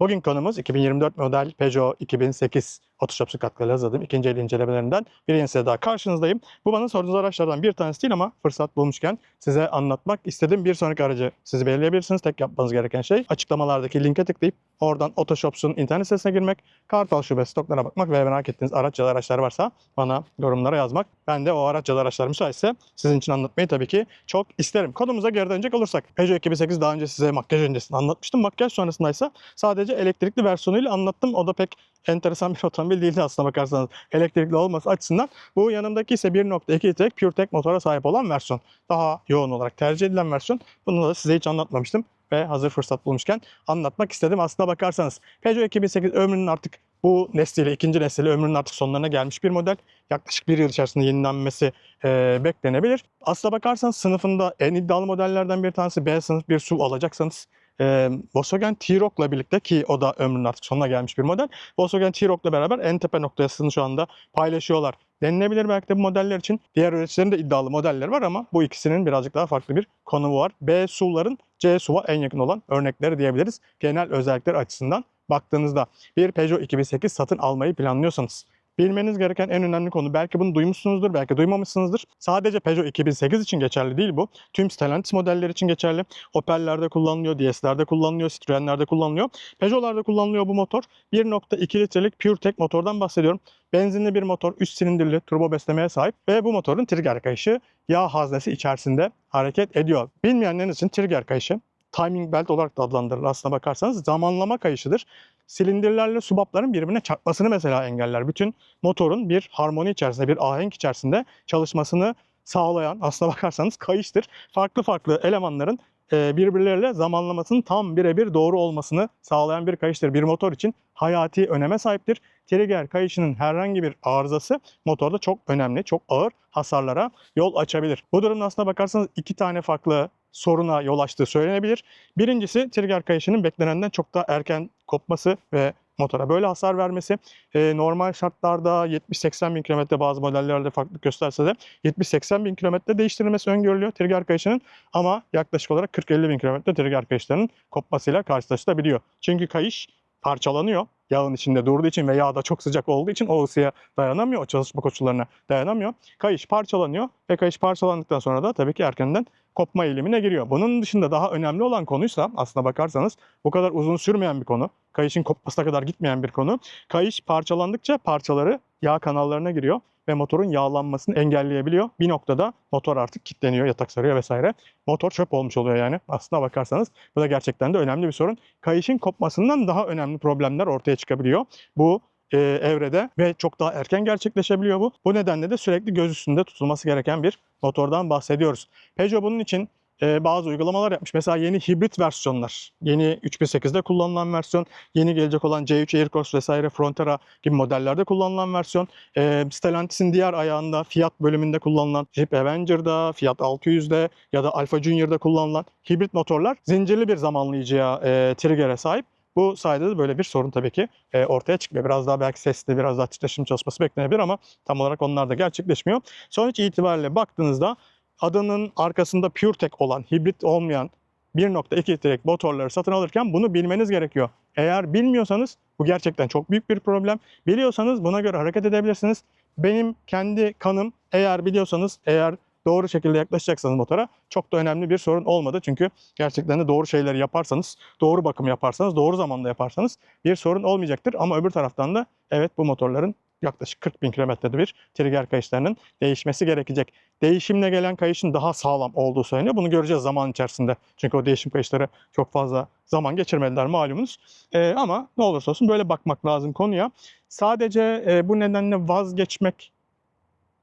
Bugün konumuz 2024 model Peugeot 2008 Photoshop'su katkılarıyla hazırladığım ikinci el incelemelerinden bir yenisiyle daha karşınızdayım. Bu bana sorduğunuz araçlardan bir tanesi değil ama fırsat bulmuşken size anlatmak istedim. Bir sonraki aracı siz belirleyebilirsiniz. Tek yapmanız gereken şey açıklamalardaki linke tıklayıp oradan Photoshop'sun internet sitesine girmek, Kartal Şube stoklara bakmak ve merak ettiğiniz araç ya da araçlar varsa bana yorumlara yazmak. Ben de o araç ya da araçlar müsaitse sizin için anlatmayı tabii ki çok isterim. Konumuza geri dönecek olursak Peugeot 2008 daha önce size makyaj öncesinde anlatmıştım. Makyaj sonrasında ise sadece elektrikli versiyonuyla anlattım. O da pek enteresan bir otomobil değildi aslına bakarsanız. Elektrikli olması açısından. Bu yanımdaki ise 1.2 litrelik PureTech motora sahip olan versiyon. Daha yoğun olarak tercih edilen versiyon. Bunu da size hiç anlatmamıştım ve hazır fırsat bulmuşken anlatmak istedim. Aslına bakarsanız Peugeot 2008 ömrünün artık bu nesliyle, ikinci nesliyle ömrünün artık sonlarına gelmiş bir model. Yaklaşık bir yıl içerisinde yenilenmesi e, beklenebilir. Aslına bakarsanız sınıfında en iddialı modellerden bir tanesi B sınıf bir SUV alacaksanız e, Volkswagen T-Roc'la birlikte ki o da ömrünün artık sonuna gelmiş bir model. Volkswagen T-Roc'la beraber en tepe noktasını şu anda paylaşıyorlar. Denilebilir belki de bu modeller için. Diğer üreticilerin de iddialı modelleri var ama bu ikisinin birazcık daha farklı bir konumu var. B SUV'ların C SUV'a en yakın olan örnekleri diyebiliriz. Genel özellikler açısından baktığınızda bir Peugeot 2008 satın almayı planlıyorsanız Bilmeniz gereken en önemli konu belki bunu duymuşsunuzdur, belki duymamışsınızdır. Sadece Peugeot 2008 için geçerli değil bu. Tüm Stellantis modelleri için geçerli. Opel'lerde kullanılıyor, DS'lerde kullanılıyor, Citroen'lerde kullanılıyor. Peugeot'larda kullanılıyor bu motor. 1.2 litrelik PureTech motordan bahsediyorum. Benzinli bir motor, 3 silindirli turbo beslemeye sahip ve bu motorun trigger kayışı yağ haznesi içerisinde hareket ediyor. Bilmeyenleriniz için trigger kayışı timing belt olarak da adlandırılır aslına bakarsanız zamanlama kayışıdır. Silindirlerle subapların birbirine çarpmasını mesela engeller. Bütün motorun bir harmoni içerisinde, bir ahenk içerisinde çalışmasını sağlayan aslına bakarsanız kayıştır. Farklı farklı elemanların e, birbirleriyle zamanlamasının tam birebir doğru olmasını sağlayan bir kayıştır. Bir motor için hayati öneme sahiptir. Trigger kayışının herhangi bir arızası motorda çok önemli, çok ağır hasarlara yol açabilir. Bu durumda aslına bakarsanız iki tane farklı soruna yol açtığı söylenebilir. Birincisi trigger kayışının beklenenden çok daha erken kopması ve motora böyle hasar vermesi. Ee, normal şartlarda 70-80 bin kilometre bazı modellerde farklılık gösterse de 70-80 bin kilometre değiştirilmesi öngörülüyor trigger kayışının ama yaklaşık olarak 40-50 bin kilometre trigger kayışlarının kopmasıyla karşılaşılabiliyor. Çünkü kayış parçalanıyor yağın içinde durduğu için ve yağ da çok sıcak olduğu için o ısıya dayanamıyor, o çalışma koşullarına dayanamıyor. Kayış parçalanıyor ve kayış parçalandıktan sonra da tabii ki erkenden kopma eğilimine giriyor. Bunun dışında daha önemli olan konuysa aslına bakarsanız bu kadar uzun sürmeyen bir konu. Kayışın kopmasına kadar gitmeyen bir konu. Kayış parçalandıkça parçaları yağ kanallarına giriyor ve motorun yağlanmasını engelleyebiliyor. Bir noktada motor artık kilitleniyor, yatak sarıyor vesaire. Motor çöp olmuş oluyor yani aslına bakarsanız. Bu da gerçekten de önemli bir sorun. Kayışın kopmasından daha önemli problemler ortaya çıkabiliyor. Bu e, evrede ve çok daha erken gerçekleşebiliyor bu. Bu nedenle de sürekli göz üstünde tutulması gereken bir motordan bahsediyoruz. Peugeot bunun için e, bazı uygulamalar yapmış. Mesela yeni hibrit versiyonlar, yeni 3008'de kullanılan versiyon, yeni gelecek olan C3 Aircross vesaire Frontera gibi modellerde kullanılan versiyon, e, Stellantis'in diğer ayağında Fiat bölümünde kullanılan Jeep Avenger'da, Fiat 600'de ya da Alfa Junior'da kullanılan hibrit motorlar zincirli bir zamanlayıcıya, e, trigger'e sahip. Bu sayede de böyle bir sorun tabii ki e, ortaya çıkmıyor. Biraz daha belki sesli, biraz daha titreşim çalışması beklenebilir ama tam olarak onlar da gerçekleşmiyor. Sonuç itibariyle baktığınızda adının arkasında PureTech olan, hibrit olmayan 1.2 litrelik motorları satın alırken bunu bilmeniz gerekiyor. Eğer bilmiyorsanız bu gerçekten çok büyük bir problem. Biliyorsanız buna göre hareket edebilirsiniz. Benim kendi kanım eğer biliyorsanız, eğer doğru şekilde yaklaşacaksanız motora çok da önemli bir sorun olmadı. Çünkü gerçekten de doğru şeyleri yaparsanız, doğru bakım yaparsanız, doğru zamanda yaparsanız bir sorun olmayacaktır. Ama öbür taraftan da evet bu motorların yaklaşık 40 bin kilometrede bir trigger kayışlarının değişmesi gerekecek. Değişimle gelen kayışın daha sağlam olduğu söyleniyor. Bunu göreceğiz zaman içerisinde. Çünkü o değişim kayışları çok fazla zaman geçirmediler malumunuz. Ee, ama ne olursa olsun böyle bakmak lazım konuya. Sadece e, bu nedenle vazgeçmek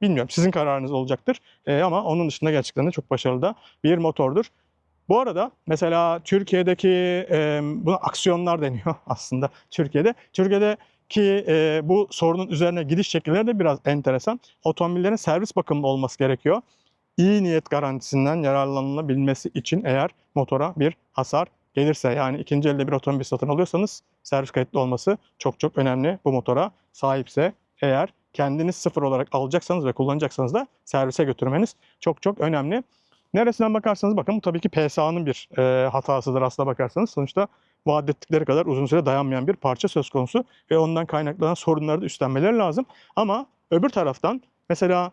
bilmiyorum sizin kararınız olacaktır. Ee, ama onun dışında gerçekten de çok başarılı da bir motordur. Bu arada mesela Türkiye'deki e, buna aksiyonlar deniyor aslında Türkiye'de. Türkiye'de ki e, bu sorunun üzerine gidiş şekilleri de biraz enteresan. Otomobillerin servis bakımlı olması gerekiyor. İyi niyet garantisinden yararlanılabilmesi için eğer motora bir hasar gelirse yani ikinci elde bir otomobil satın alıyorsanız servis kayıtlı olması çok çok önemli bu motora sahipse eğer kendiniz sıfır olarak alacaksanız ve kullanacaksanız da servise götürmeniz çok çok önemli. Neresinden bakarsanız bakın bu tabii ki PSA'nın bir e, hatasıdır aslına bakarsanız. Sonuçta vaat ettikleri kadar uzun süre dayanmayan bir parça söz konusu ve ondan kaynaklanan sorunları da üstlenmeleri lazım. Ama öbür taraftan mesela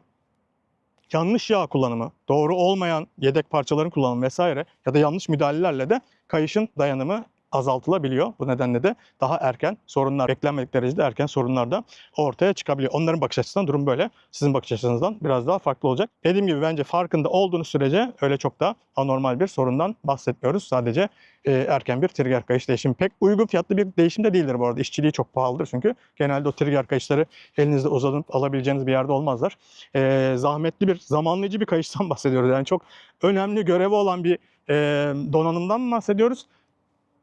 yanlış yağ kullanımı, doğru olmayan yedek parçaların kullanımı vesaire ya da yanlış müdahalelerle de kayışın dayanımı azaltılabiliyor. Bu nedenle de daha erken sorunlar, beklenmedik derecede erken sorunlar da ortaya çıkabiliyor. Onların bakış açısından durum böyle. Sizin bakış açınızdan biraz daha farklı olacak. Dediğim gibi bence farkında olduğunuz sürece öyle çok da anormal bir sorundan bahsetmiyoruz. Sadece e, erken bir trigger kayış değişimi. Pek uygun fiyatlı bir değişim de değildir bu arada. İşçiliği çok pahalıdır çünkü. Genelde o trigger kayışları elinizde uzanıp alabileceğiniz bir yerde olmazlar. E, zahmetli bir, zamanlayıcı bir kayıştan bahsediyoruz. Yani çok önemli görevi olan bir e, donanımdan bahsediyoruz?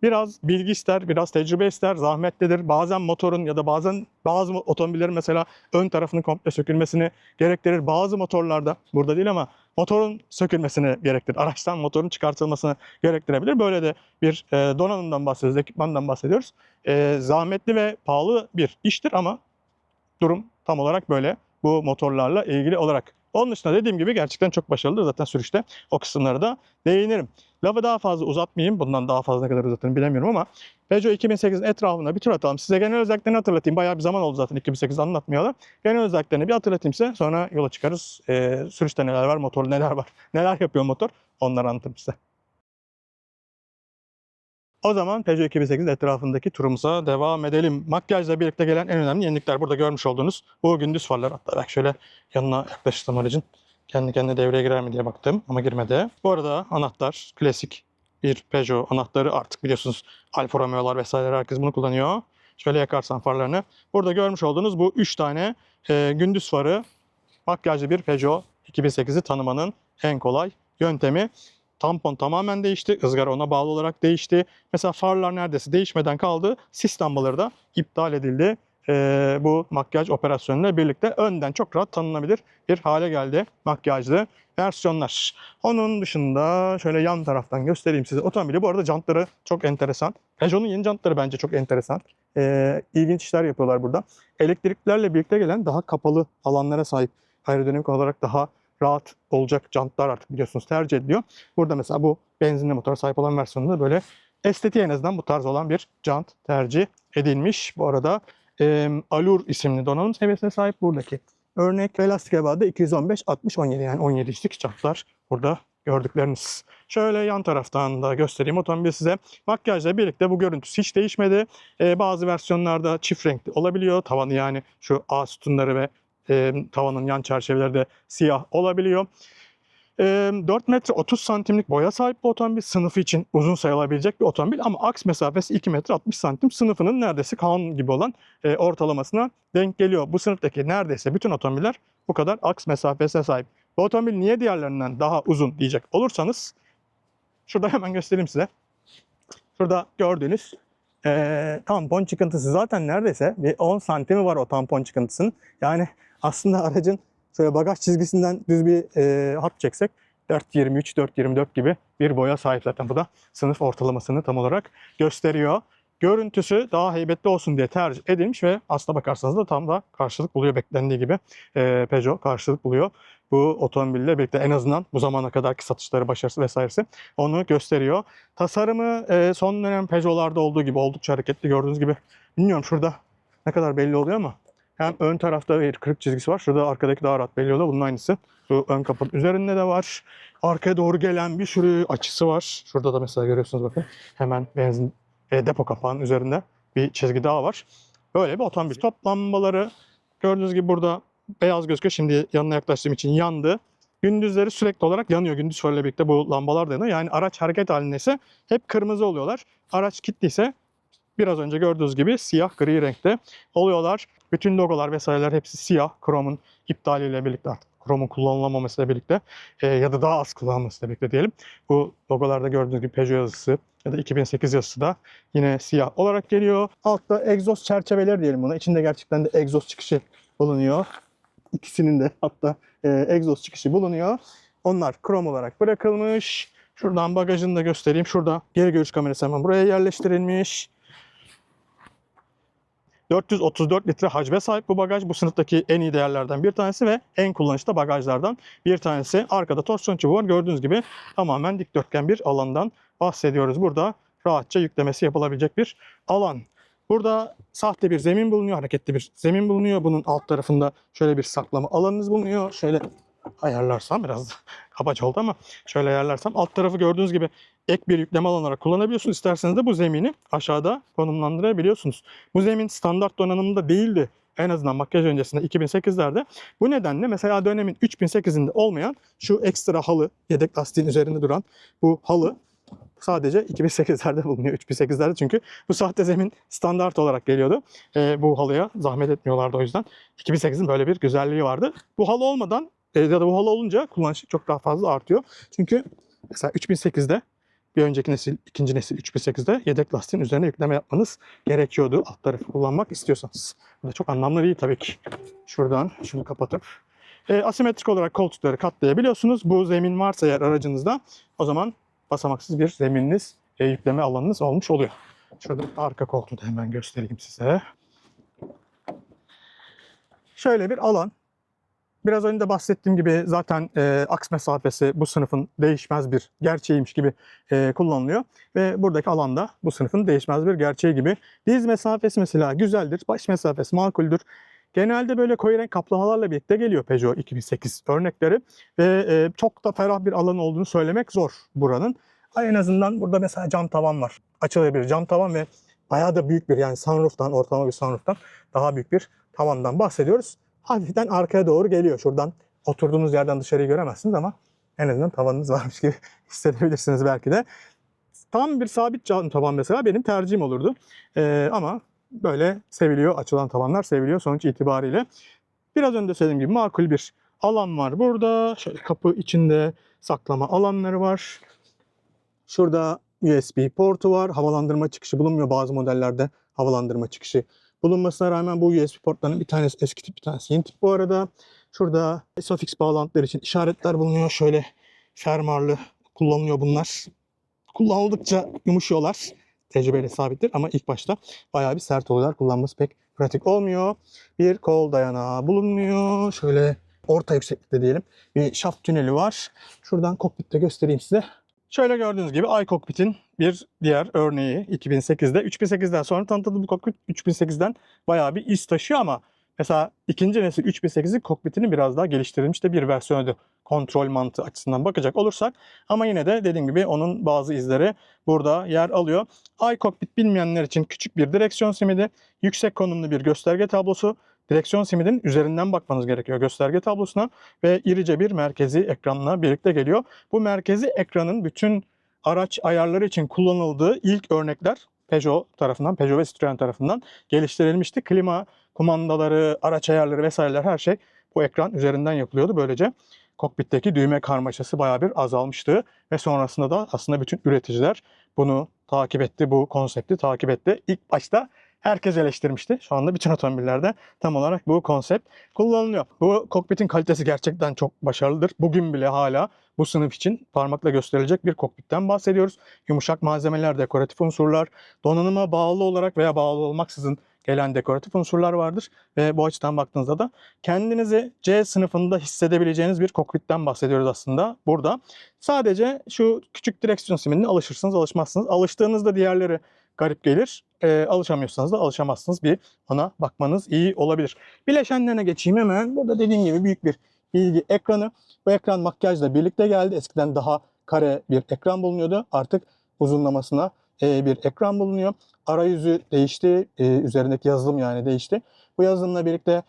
Biraz bilgi ister, biraz tecrübe ister, zahmetlidir. Bazen motorun ya da bazen bazı otomobillerin mesela ön tarafının komple sökülmesini gerektirir. Bazı motorlarda, burada değil ama motorun sökülmesini gerektirir. Araçtan motorun çıkartılmasını gerektirebilir. Böyle de bir e, donanımdan bahsediyoruz, ekipmandan bahsediyoruz. E, zahmetli ve pahalı bir iştir ama durum tam olarak böyle bu motorlarla ilgili olarak. Onun dışında dediğim gibi gerçekten çok başarılıdır. Zaten sürüşte o kısımlara da değinirim. Lafı daha fazla uzatmayayım. Bundan daha fazla ne kadar uzatırım bilemiyorum ama Peugeot 2008'in etrafında bir tur atalım. Size genel özelliklerini hatırlatayım. Bayağı bir zaman oldu zaten 2008 anlatmıyorlar. Genel özelliklerini bir hatırlatayım size. Sonra yola çıkarız. Ee, sürüşte neler var, motor neler var, neler yapıyor motor onları anlatırım size. O zaman Peugeot 2008 etrafındaki turumuza devam edelim. Makyajla birlikte gelen en önemli yenilikler burada görmüş olduğunuz bu gündüz farlar. Hatta belki şöyle yanına yaklaşırsam aracın kendi kendine devreye girer mi diye baktım ama girmedi. Bu arada anahtar klasik bir Peugeot anahtarı artık biliyorsunuz Alfa Romeo'lar vesaire herkes bunu kullanıyor. Şöyle yakarsan farlarını. Burada görmüş olduğunuz bu 3 tane e, gündüz farı makyajlı bir Peugeot 2008'i tanımanın en kolay yöntemi. Tampon tamamen değişti. ızgara ona bağlı olarak değişti. Mesela farlar neredeyse değişmeden kaldı. Sis lambaları da iptal edildi. Ee, bu makyaj operasyonuyla birlikte önden çok rahat tanınabilir bir hale geldi makyajlı versiyonlar. Onun dışında şöyle yan taraftan göstereyim size. Otomobili bu arada jantları çok enteresan. Peugeot'un yeni jantları bence çok enteresan. Ee, ilginç işler yapıyorlar burada. Elektriklerle birlikte gelen daha kapalı alanlara sahip aerodinamik olarak daha rahat olacak jantlar artık biliyorsunuz tercih ediliyor. Burada mesela bu benzinli motor sahip olan versiyonunda böyle estetiği en azından bu tarz olan bir jant tercih edilmiş. Bu arada e, Alur isimli donanım seviyesine sahip buradaki örnek ve lastik ebadı 215 60 17 yani 17 inçlik jantlar burada gördükleriniz. Şöyle yan taraftan da göstereyim otomobil size. Makyajla birlikte bu görüntüsü hiç değişmedi. Ee, bazı versiyonlarda çift renkli olabiliyor. Tavanı yani şu A sütunları ve e, tavanın yan çerçeveleri de siyah olabiliyor. E, 4 metre 30 santimlik boya sahip bir otomobil sınıfı için uzun sayılabilecek bir otomobil ama aks mesafesi 2 metre 60 santim sınıfının neredeyse kanun gibi olan ortalamasına denk geliyor. Bu sınıftaki neredeyse bütün otomobiller bu kadar aks mesafesine sahip. Bu otomobil niye diğerlerinden daha uzun diyecek olursanız şurada hemen göstereyim size. Şurada gördüğünüz e, tampon çıkıntısı zaten neredeyse bir 10 santimi var o tampon çıkıntısının. Yani aslında aracın şöyle bagaj çizgisinden düz bir e, hat çeksek 4.23, 4.24 gibi bir boya sahip zaten. Bu da sınıf ortalamasını tam olarak gösteriyor. Görüntüsü daha heybetli olsun diye tercih edilmiş ve aslına bakarsanız da tam da karşılık buluyor beklendiği gibi. E, Peugeot karşılık buluyor. Bu otomobille birlikte en azından bu zamana kadarki satışları, başarısı vesairesi onu gösteriyor. Tasarımı e, son dönem Peugeot'larda olduğu gibi oldukça hareketli gördüğünüz gibi. Bilmiyorum şurada ne kadar belli oluyor ama hem ön tarafta bir kırık çizgisi var. Şurada arkadaki daha rahat belli oluyor. Bunun aynısı. Bu ön kapının üzerinde de var. Arkaya doğru gelen bir sürü açısı var. Şurada da mesela görüyorsunuz bakın. Hemen benzin e, depo kapağının üzerinde bir çizgi daha var. Böyle bir otomobil. Stop lambaları gördüğünüz gibi burada beyaz gözüküyor. Şimdi yanına yaklaştığım için yandı. Gündüzleri sürekli olarak yanıyor. Gündüz farıyla birlikte bu lambalar da yanıyor. Yani araç hareket halindeyse hep kırmızı oluyorlar. Araç kilitliyse biraz önce gördüğünüz gibi siyah gri renkte oluyorlar. Bütün logolar vesaireler hepsi siyah. Chrome'un iptaliyle birlikte artık Chrome'un kullanılamamasıyla birlikte e, ya da daha az kullanılmasıyla birlikte diyelim. Bu logolarda gördüğünüz gibi Peugeot yazısı ya da 2008 yazısı da yine siyah olarak geliyor. Altta egzoz çerçeveleri diyelim buna. İçinde gerçekten de egzoz çıkışı bulunuyor. İkisinin de hatta e, egzoz çıkışı bulunuyor. Onlar krom olarak bırakılmış. Şuradan bagajını da göstereyim. Şurada geri görüş kamerası hemen buraya yerleştirilmiş. 434 litre hacme sahip bu bagaj. Bu sınıftaki en iyi değerlerden bir tanesi ve en kullanışlı bagajlardan bir tanesi. Arkada torsiyon çubuğu var. Gördüğünüz gibi tamamen dikdörtgen bir alandan bahsediyoruz. Burada rahatça yüklemesi yapılabilecek bir alan. Burada sahte bir zemin bulunuyor, hareketli bir zemin bulunuyor. Bunun alt tarafında şöyle bir saklama alanınız bulunuyor. Şöyle ayarlarsam biraz kabaç oldu ama şöyle ayarlarsam alt tarafı gördüğünüz gibi ek bir yükleme olarak kullanabiliyorsunuz. İsterseniz de bu zemini aşağıda konumlandırabiliyorsunuz. Bu zemin standart donanımında değildi. En azından makyaj öncesinde 2008'lerde. Bu nedenle mesela dönemin 3008'inde olmayan şu ekstra halı, yedek lastiğin üzerinde duran bu halı sadece 2008'lerde bulunuyor. 3008'lerde çünkü bu sahte zemin standart olarak geliyordu. Ee, bu halıya zahmet etmiyorlardı o yüzden. 2008'in böyle bir güzelliği vardı. Bu halı olmadan e, ya da bu halı olunca kullanışı çok daha fazla artıyor. Çünkü mesela 3008'de bir önceki nesil, ikinci nesil 3008'de yedek lastiğin üzerine yükleme yapmanız gerekiyordu. Alt tarafı kullanmak istiyorsanız. Bu da çok anlamlı değil tabii ki. Şuradan şunu kapatıp e, asimetrik olarak koltukları katlayabiliyorsunuz. Bu zemin varsa eğer aracınızda o zaman basamaksız bir zemininiz, e, yükleme alanınız olmuş oluyor. Şurada arka koltuğu da hemen göstereyim size. Şöyle bir alan. Biraz önce bahsettiğim gibi zaten e, aks mesafesi bu sınıfın değişmez bir gerçeğiymiş gibi e, kullanılıyor. Ve buradaki alanda bu sınıfın değişmez bir gerçeği gibi. Diz mesafesi mesela güzeldir, baş mesafesi makuldür. Genelde böyle koyu renk kaplamalarla birlikte geliyor Peugeot 2008 örnekleri. Ve e, çok da ferah bir alan olduğunu söylemek zor buranın. En azından burada mesela cam tavan var. Açılabilir cam tavan ve bayağı da büyük bir yani sunroof'tan, ortalama bir sunroof'tan daha büyük bir tavandan bahsediyoruz. Hafiften arkaya doğru geliyor. Şuradan oturduğunuz yerden dışarıyı göremezsiniz ama en azından tavanınız varmış gibi hissedebilirsiniz belki de. Tam bir sabit cam tavan mesela benim tercihim olurdu. Ee, ama böyle seviliyor. Açılan tavanlar seviliyor sonuç itibariyle. Biraz önce söylediğim gibi makul bir alan var burada. Şöyle kapı içinde saklama alanları var. Şurada USB portu var. Havalandırma çıkışı bulunmuyor bazı modellerde. Havalandırma çıkışı bulunmasına rağmen bu USB portlarının bir tanesi eski tip bir tanesi yeni tip bu arada. Şurada Sofix bağlantıları için işaretler bulunuyor. Şöyle fermuarlı kullanılıyor bunlar. Kullanıldıkça yumuşuyorlar. Tecrübeyle sabittir ama ilk başta bayağı bir sert oluyorlar. Kullanması pek pratik olmuyor. Bir kol dayanağı bulunmuyor. Şöyle orta yükseklikte diyelim. Bir şaft tüneli var. Şuradan kokpitte göstereyim size. Şöyle gördüğünüz gibi iCockpit'in bir diğer örneği 2008'de. 3008'den sonra tanıtıldı bu kokpit 3008'den bayağı bir iz taşıyor ama mesela ikinci nesil 3008'in kokpitini biraz daha geliştirilmiş de bir versiyonu kontrol mantığı açısından bakacak olursak. Ama yine de dediğim gibi onun bazı izleri burada yer alıyor. iCockpit bilmeyenler için küçük bir direksiyon simidi, yüksek konumlu bir gösterge tablosu, direksiyon simidin üzerinden bakmanız gerekiyor gösterge tablosuna ve irice bir merkezi ekranla birlikte geliyor. Bu merkezi ekranın bütün araç ayarları için kullanıldığı ilk örnekler Peugeot tarafından, Peugeot ve Citroen tarafından geliştirilmişti. Klima kumandaları, araç ayarları vesaireler her şey bu ekran üzerinden yapılıyordu. Böylece kokpitteki düğme karmaşası bayağı bir azalmıştı ve sonrasında da aslında bütün üreticiler bunu takip etti, bu konsepti takip etti. İlk başta herkes eleştirmişti. Şu anda bütün otomobillerde tam olarak bu konsept kullanılıyor. Bu kokpitin kalitesi gerçekten çok başarılıdır. Bugün bile hala bu sınıf için parmakla gösterilecek bir kokpitten bahsediyoruz. Yumuşak malzemeler, dekoratif unsurlar, donanıma bağlı olarak veya bağlı olmaksızın gelen dekoratif unsurlar vardır. Ve bu açıdan baktığınızda da kendinizi C sınıfında hissedebileceğiniz bir kokpitten bahsediyoruz aslında burada. Sadece şu küçük direksiyon simidine alışırsınız, alışmazsınız. Alıştığınızda diğerleri garip gelir. E, alışamıyorsanız da alışamazsınız. Bir ona bakmanız iyi olabilir. Bileşenlerine geçeyim hemen. Burada dediğim gibi büyük bir bilgi ekranı. Bu ekran makyajla birlikte geldi. Eskiden daha kare bir ekran bulunuyordu. Artık uzunlamasına e, bir ekran bulunuyor. Arayüzü değişti. E, üzerindeki yazılım yani değişti. Bu yazılımla birlikte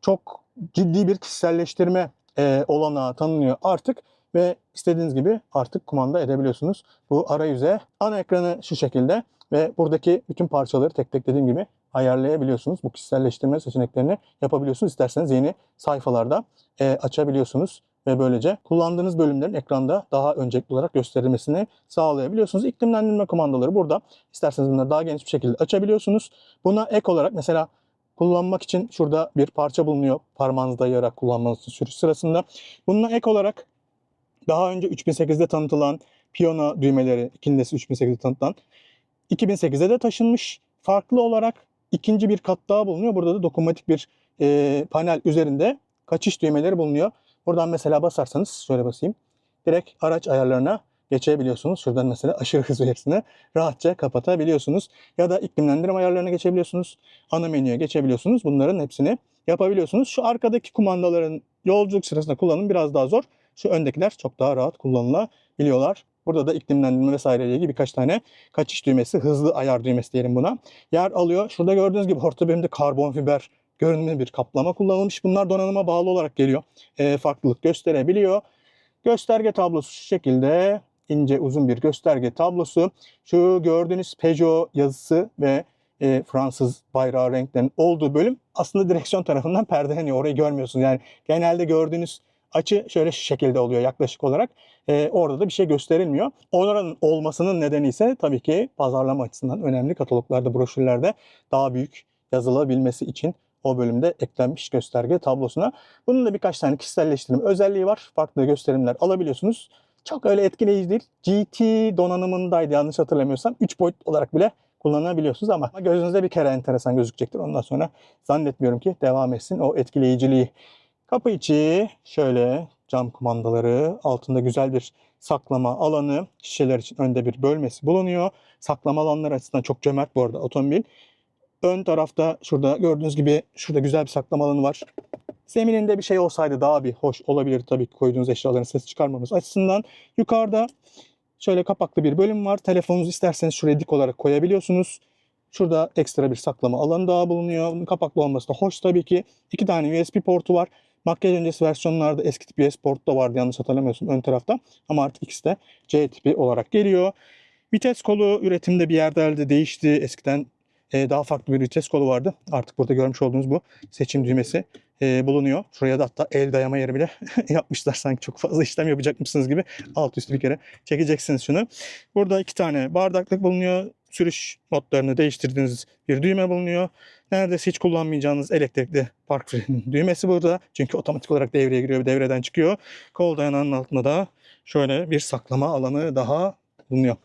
çok ciddi bir kişiselleştirme e, olanağı tanınıyor artık ve istediğiniz gibi artık kumanda edebiliyorsunuz bu arayüze. Ana ekranı şu şekilde ve buradaki bütün parçaları tek tek dediğim gibi ayarlayabiliyorsunuz. Bu kişiselleştirme seçeneklerini yapabiliyorsunuz. İsterseniz yeni sayfalarda e, açabiliyorsunuz ve böylece kullandığınız bölümlerin ekranda daha öncelikli olarak gösterilmesini sağlayabiliyorsunuz. İklimlendirme kumandaları burada. İsterseniz bunları daha geniş bir şekilde açabiliyorsunuz. Buna ek olarak mesela kullanmak için şurada bir parça bulunuyor. Parmağınızı dayayarak kullanmanız sürüş sırasında. Bununla ek olarak daha önce 3008'de tanıtılan piyano düğmeleri, ikinci nesil 3008'de tanıtılan 2008'e de taşınmış. Farklı olarak ikinci bir kat daha bulunuyor. Burada da dokunmatik bir e, panel üzerinde kaçış düğmeleri bulunuyor. Buradan mesela basarsanız şöyle basayım. Direkt araç ayarlarına geçebiliyorsunuz. Şuradan mesela aşırı hız uyarısını rahatça kapatabiliyorsunuz. Ya da iklimlendirme ayarlarına geçebiliyorsunuz. Ana menüye geçebiliyorsunuz. Bunların hepsini yapabiliyorsunuz. Şu arkadaki kumandaların yolculuk sırasında kullanım biraz daha zor. Şu öndekiler çok daha rahat kullanılabiliyorlar. Burada da iklimlendirme vesaire ile ilgili birkaç tane kaçış düğmesi, hızlı ayar düğmesi diyelim buna. Yer alıyor. Şurada gördüğünüz gibi orta bölümde karbon fiber görünümlü bir kaplama kullanılmış. Bunlar donanıma bağlı olarak geliyor. E, farklılık gösterebiliyor. Gösterge tablosu şu şekilde ince uzun bir gösterge tablosu. Şu gördüğünüz Peugeot yazısı ve e, Fransız bayrağı renklerinin olduğu bölüm aslında direksiyon tarafından perdeleniyor. Orayı görmüyorsunuz. Yani genelde gördüğünüz açı şöyle şekilde oluyor yaklaşık olarak. E, orada da bir şey gösterilmiyor. Onların olmasının nedeni ise tabii ki pazarlama açısından önemli. Kataloglarda, broşürlerde daha büyük yazılabilmesi için o bölümde eklenmiş gösterge tablosuna. Bunun da birkaç tane kişiselleştirme özelliği var. Farklı gösterimler alabiliyorsunuz. Çok öyle etkileyici değil. GT donanımındaydı yanlış hatırlamıyorsam. 3 boyut olarak bile kullanabiliyorsunuz ama gözünüzde bir kere enteresan gözükecektir. Ondan sonra zannetmiyorum ki devam etsin o etkileyiciliği. Kapı içi şöyle cam kumandaları, altında güzel bir saklama alanı, şişeler için önde bir bölmesi bulunuyor. Saklama alanları açısından çok cömert bu arada otomobil. Ön tarafta şurada gördüğünüz gibi şurada güzel bir saklama alanı var. Zemininde bir şey olsaydı daha bir hoş olabilir tabii koyduğunuz eşyaların ses çıkarmamız açısından. Yukarıda şöyle kapaklı bir bölüm var. Telefonunuzu isterseniz şuraya dik olarak koyabiliyorsunuz. Şurada ekstra bir saklama alanı daha bulunuyor. Kapaklı olması da hoş tabii ki. İki tane USB portu var. Makyaj öncesi versiyonlarda eski tip USB port da vardı yanlış hatırlamıyorsun ön tarafta. Ama artık ikisi de C tipi olarak geliyor. Vites kolu üretimde bir yerde elde değişti. Eskiden e, daha farklı bir vites kolu vardı. Artık burada görmüş olduğunuz bu seçim düğmesi e, bulunuyor. Şuraya da hatta el dayama yeri bile yapmışlar sanki çok fazla işlem yapacakmışsınız gibi. Alt üstü bir kere çekeceksiniz şunu. Burada iki tane bardaklık bulunuyor. Sürüş modlarını değiştirdiğiniz bir düğme bulunuyor. Neredeyse hiç kullanmayacağınız elektrikli park freni düğmesi burada. Çünkü otomatik olarak devreye giriyor ve devreden çıkıyor. Kol dayanağının altında da şöyle bir saklama alanı daha bulunuyor.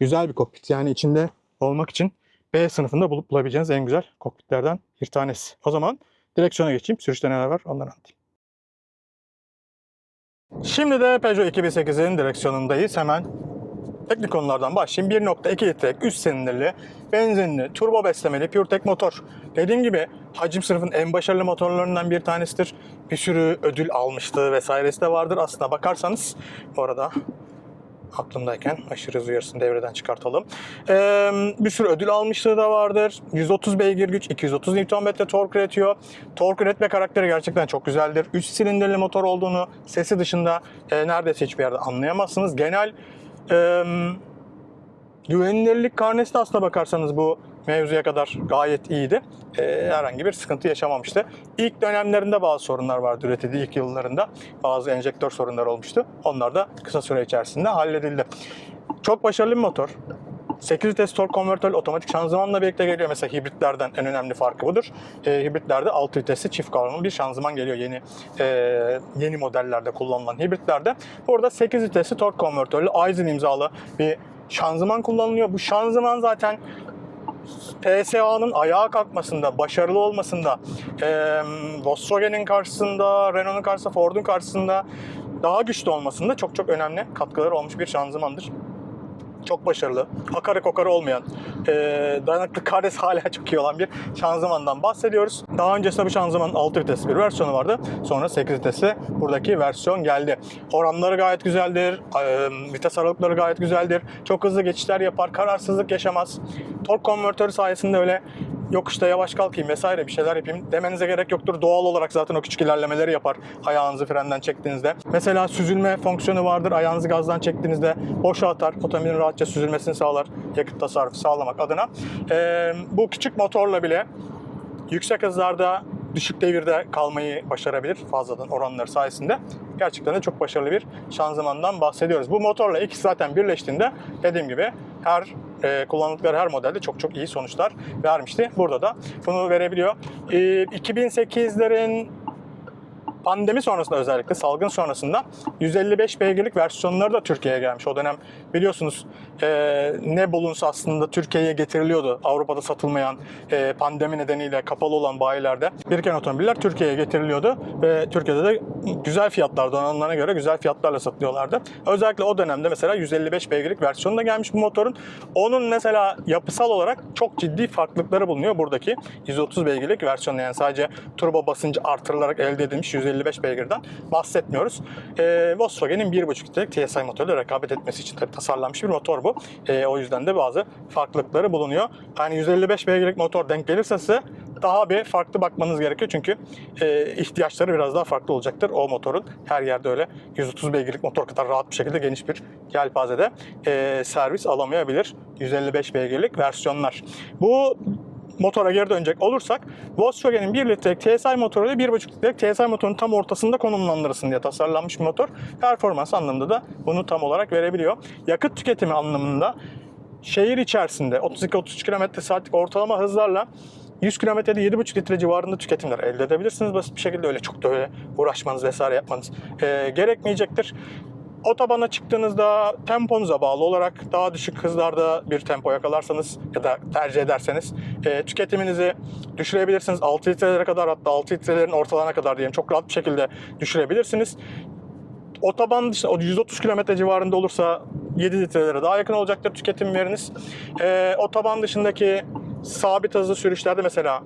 Güzel bir kokpit. Yani içinde olmak için B sınıfında bulup bulabileceğiniz en güzel kokpitlerden bir tanesi. O zaman direksiyona geçeyim. Sürüşte neler var onları anlatayım. Şimdi de Peugeot 2008'in direksiyonundayız. Hemen teknik konulardan başlayayım. 1.2 litrelik üst silindirli, benzinli, turbo beslemeli PureTech motor. Dediğim gibi hacim sınıfın en başarılı motorlarından bir tanesidir. Bir sürü ödül almıştı vesairesi de vardır. Aslına bakarsanız bu arada aklımdayken aşırı hız uyarısını devreden çıkartalım. Ee, bir sürü ödül almışlığı da vardır. 130 beygir güç, 230 Nm tork üretiyor. Tork üretme karakteri gerçekten çok güzeldir. 3 silindirli motor olduğunu sesi dışında e, neredeyse hiçbir yerde anlayamazsınız. Genel e, güvenilirlik karnesi de aslına bakarsanız bu mevzuya kadar gayet iyiydi. Ee, herhangi bir sıkıntı yaşamamıştı. İlk dönemlerinde bazı sorunlar vardı üretildiği ilk yıllarında. Bazı enjektör sorunları olmuştu. Onlar da kısa süre içerisinde halledildi. Çok başarılı bir motor. 8 vites tork konvertörlü otomatik şanzımanla birlikte geliyor. Mesela hibritlerden en önemli farkı budur. E, hibritlerde 6 vitesli çift karbonlu bir şanzıman geliyor yeni e, yeni modellerde kullanılan hibritlerde. Burada 8 vitesli tork konvertörlü Aizen imzalı bir şanzıman kullanılıyor. Bu şanzıman zaten PSA'nın ayağa kalkmasında, başarılı olmasında, e, Volkswagen'in karşısında, Renault'un karşısında, Ford'un karşısında daha güçlü olmasında çok çok önemli katkıları olmuş bir şanzımandır. Çok başarılı, akarı kokarı olmayan, e, dayanıklı kares hala çok iyi olan bir şanzımandan bahsediyoruz. Daha öncesinde bu şanzımanın 6 vitesli bir versiyonu vardı. Sonra 8 vitesli buradaki versiyon geldi. Oranları gayet güzeldir, e, vites aralıkları gayet güzeldir. Çok hızlı geçişler yapar, kararsızlık yaşamaz. Tork konvertörü sayesinde öyle yokuşta yavaş kalkayım vesaire bir şeyler yapayım demenize gerek yoktur. Doğal olarak zaten o küçük ilerlemeleri yapar ayağınızı frenden çektiğinizde. Mesela süzülme fonksiyonu vardır. Ayağınızı gazdan çektiğinizde boşa atar. Otomobilin rahatça süzülmesini sağlar. Yakıt tasarrufu sağlamak adına. Ee, bu küçük motorla bile yüksek hızlarda düşük devirde kalmayı başarabilir fazladan oranları sayesinde. Gerçekten de çok başarılı bir şanzımandan bahsediyoruz. Bu motorla ikisi zaten birleştiğinde dediğim gibi her e, kullandıkları her modelde çok çok iyi sonuçlar vermişti. Burada da bunu verebiliyor. E, 2008'lerin pandemi sonrasında özellikle salgın sonrasında 155 beygirlik versiyonları da Türkiye'ye gelmiş. O dönem biliyorsunuz e, ne bulunsa aslında Türkiye'ye getiriliyordu. Avrupa'da satılmayan e, pandemi nedeniyle kapalı olan bayilerde biriken otomobiller Türkiye'ye getiriliyordu ve Türkiye'de de güzel fiyatlar donanımlarına göre güzel fiyatlarla satılıyorlardı. Özellikle o dönemde mesela 155 beygirlik versiyonu da gelmiş bu motorun. Onun mesela yapısal olarak çok ciddi farklılıkları bulunuyor buradaki 130 beygirlik versiyonu yani sadece turbo basıncı artırılarak elde edilmiş 155 beygirden bahsetmiyoruz. Ee, Volkswagen'in 1.5 litrelik TSI motoruyla rekabet etmesi için tabii tasarlanmış bir motor bu. Ee, o yüzden de bazı farklılıkları bulunuyor. Yani 155 beygirlik motor denk gelirse size daha bir farklı bakmanız gerekiyor çünkü e, ihtiyaçları biraz daha farklı olacaktır o motorun. Her yerde öyle 130 beygirlik motor kadar rahat bir şekilde geniş bir yelpazede e, servis alamayabilir 155 beygirlik versiyonlar. Bu motora geri dönecek olursak Volkswagen'in 1 litrelik TSI motoru ile 1.5 litrelik TSI motorun tam ortasında konumlandırılsın diye tasarlanmış bir motor. Performans anlamında da bunu tam olarak verebiliyor. Yakıt tüketimi anlamında şehir içerisinde 32-33 km saatlik ortalama hızlarla 100 kilometrede 7,5 litre civarında tüketimler elde edebilirsiniz. Basit bir şekilde öyle çok da öyle uğraşmanız vesaire yapmanız e, gerekmeyecektir. Otobana çıktığınızda temponuza bağlı olarak daha düşük hızlarda bir tempo yakalarsanız ya da tercih ederseniz e, tüketiminizi düşürebilirsiniz. 6 litrelere kadar hatta 6 litrelerin ortalana kadar diyelim çok rahat bir şekilde düşürebilirsiniz. Otoban dışında o 130 kilometre civarında olursa 7 litrelere daha yakın olacaktır tüketim veriniz. E, otoban dışındaki sabit hızlı sürüşlerde mesela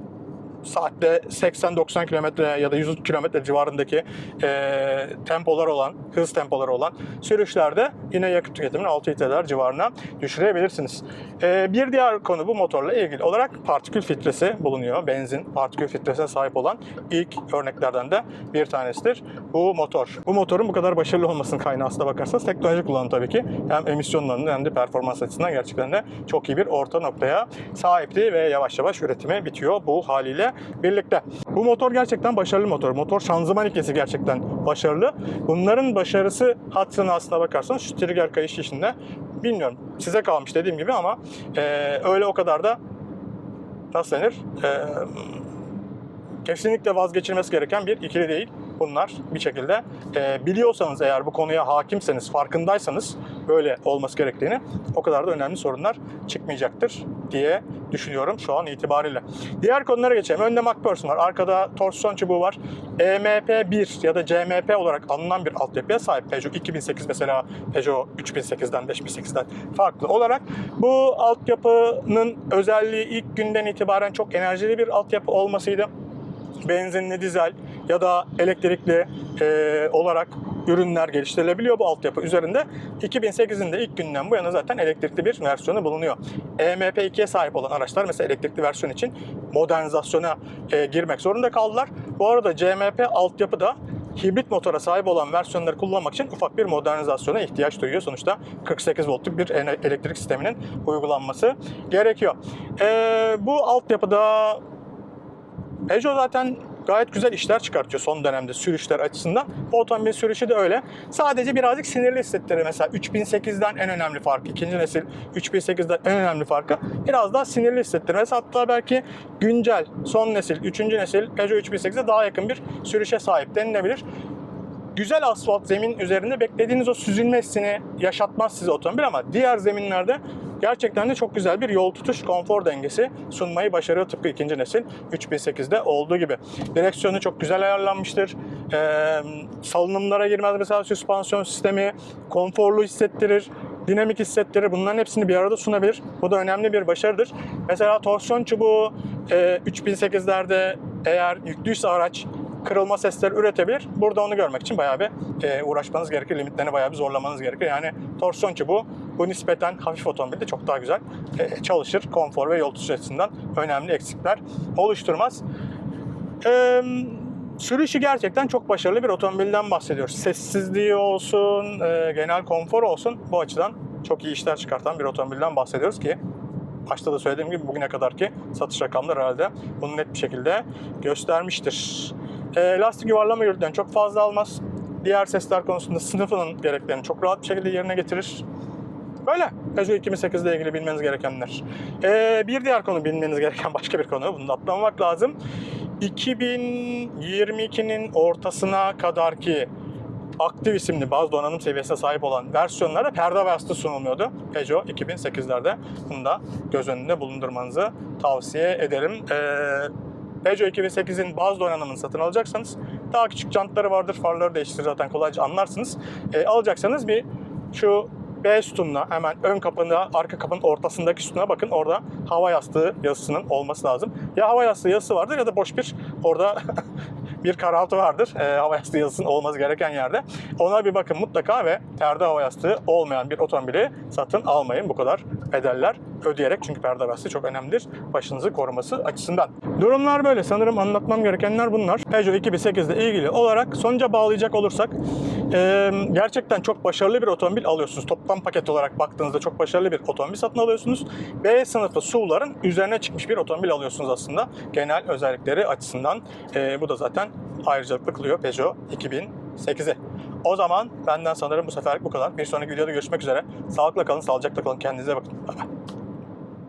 saatte 80-90 kilometre ya da 100 kilometre civarındaki e, tempolar olan, hız tempoları olan sürüşlerde yine yakıt tüketimini 6 litreler civarına düşürebilirsiniz. E, bir diğer konu bu motorla ilgili olarak partikül filtresi bulunuyor. Benzin partikül filtresine sahip olan ilk örneklerden de bir tanesidir bu motor. Bu motorun bu kadar başarılı olmasının kaynağı aslına bakarsanız teknoloji kullanımı tabii ki. Hem emisyonlarının hem de performans açısından gerçekten de çok iyi bir orta noktaya sahipti ve yavaş yavaş üretimi bitiyor bu haliyle birlikte. Bu motor gerçekten başarılı motor. Motor şanzıman ikisi gerçekten başarılı. Bunların başarısı hatırına aslına bakarsanız şu trigger kayış işinde bilmiyorum size kalmış dediğim gibi ama e, öyle o kadar da nasıl denir? E, kesinlikle vazgeçilmesi gereken bir ikili değil. Bunlar bir şekilde e, biliyorsanız eğer bu konuya hakimseniz, farkındaysanız böyle olması gerektiğini o kadar da önemli sorunlar çıkmayacaktır diye düşünüyorum şu an itibariyle. Diğer konulara geçelim. Önde MacPherson var. Arkada torsiyon çubuğu var. EMP1 ya da CMP olarak anılan bir altyapıya sahip Peugeot 2008 mesela Peugeot 3008'den 5008'den farklı olarak bu altyapının özelliği ilk günden itibaren çok enerjili bir altyapı olmasıydı benzinli, dizel ya da elektrikli e, olarak ürünler geliştirilebiliyor bu altyapı üzerinde. 2008'in de ilk günden bu yana zaten elektrikli bir versiyonu bulunuyor. EMP2'ye sahip olan araçlar mesela elektrikli versiyon için modernizasyona e, girmek zorunda kaldılar. Bu arada CMP altyapıda hibrit motora sahip olan versiyonları kullanmak için ufak bir modernizasyona ihtiyaç duyuyor. Sonuçta 48 voltluk bir elektrik sisteminin uygulanması gerekiyor. E, bu altyapıda Peugeot zaten gayet güzel işler çıkartıyor son dönemde sürüşler açısından. Bu otomobil sürüşü de öyle. Sadece birazcık sinirli hissettirir. Mesela 3008'den en önemli farkı, ikinci nesil 3008'den en önemli farkı biraz daha sinirli hissettirmez. Hatta belki güncel, son nesil, üçüncü nesil Peugeot 3008'e daha yakın bir sürüşe sahip denilebilir. Güzel asfalt zemin üzerinde beklediğiniz o süzülme hissini yaşatmaz size otomobil ama diğer zeminlerde gerçekten de çok güzel bir yol tutuş konfor dengesi sunmayı başarıyor tıpkı ikinci nesil 3008'de olduğu gibi. Direksiyonu çok güzel ayarlanmıştır. Ee, salınımlara girmez mesela süspansiyon sistemi konforlu hissettirir dinamik hissettirir. Bunların hepsini bir arada sunabilir. Bu da önemli bir başarıdır. Mesela torsiyon çubuğu e, 3008'lerde eğer yüklüyse araç kırılma sesleri üretebilir. Burada onu görmek için bayağı bir e, uğraşmanız gerekir. Limitlerini bayağı bir zorlamanız gerekir. Yani torsiyon çubuğu bu nispeten hafif otomobilde çok daha güzel e, çalışır. Konfor ve yol açısından önemli eksikler oluşturmaz. Eee sürüşü gerçekten çok başarılı bir otomobilden bahsediyoruz. Sessizliği olsun, e, genel konfor olsun bu açıdan çok iyi işler çıkartan bir otomobilden bahsediyoruz ki başta da söylediğim gibi bugüne kadarki satış rakamları herhalde bunu net bir şekilde göstermiştir. E, lastik yuvarlama yürütüden çok fazla almaz. Diğer sesler konusunda sınıfının gereklerini çok rahat bir şekilde yerine getirir. Böyle. Peugeot 2008 ile ilgili bilmeniz gerekenler. Ee, bir diğer konu bilmeniz gereken başka bir konu. Bunu da atlamamak lazım. 2022'nin ortasına kadar ki aktif isimli bazı donanım seviyesine sahip olan versiyonlara perde bastı sunulmuyordu. Peugeot 2008'lerde. Bunu da göz önünde bulundurmanızı tavsiye ederim. Ee, Peugeot 2008'in bazı donanımını satın alacaksanız daha küçük jantları vardır. Farları değiştirir zaten kolayca anlarsınız. Ee, alacaksanız bir şu B sütununa hemen ön kapında arka kapının ortasındaki sütuna bakın. Orada hava yastığı yazısının olması lazım. Ya hava yastığı yazısı vardır ya da boş bir orada bir karaltı vardır. E, hava yastığı yazısının olması gereken yerde. Ona bir bakın mutlaka ve perde hava yastığı olmayan bir otomobili satın almayın. Bu kadar bedeller ödeyerek çünkü perde yastığı çok önemlidir. Başınızı koruması açısından. Durumlar böyle. Sanırım anlatmam gerekenler bunlar. Peugeot 2008 ile ilgili olarak sonuca bağlayacak olursak e, gerçekten çok başarılı bir otomobil alıyorsunuz. Toplam paket olarak baktığınızda çok başarılı bir otomobil satın alıyorsunuz. B sınıfı SUV'ların üzerine çıkmış bir otomobil alıyorsunuz aslında. Genel özellikleri açısından. E, bu da zaten ayrıcalıklı kılıyor Peugeot 2008'i. O zaman benden sanırım bu seferlik bu kadar. Bir sonraki videoda görüşmek üzere. Sağlıkla kalın, sağlıcakla kalın. Kendinize bakın. Bay bay.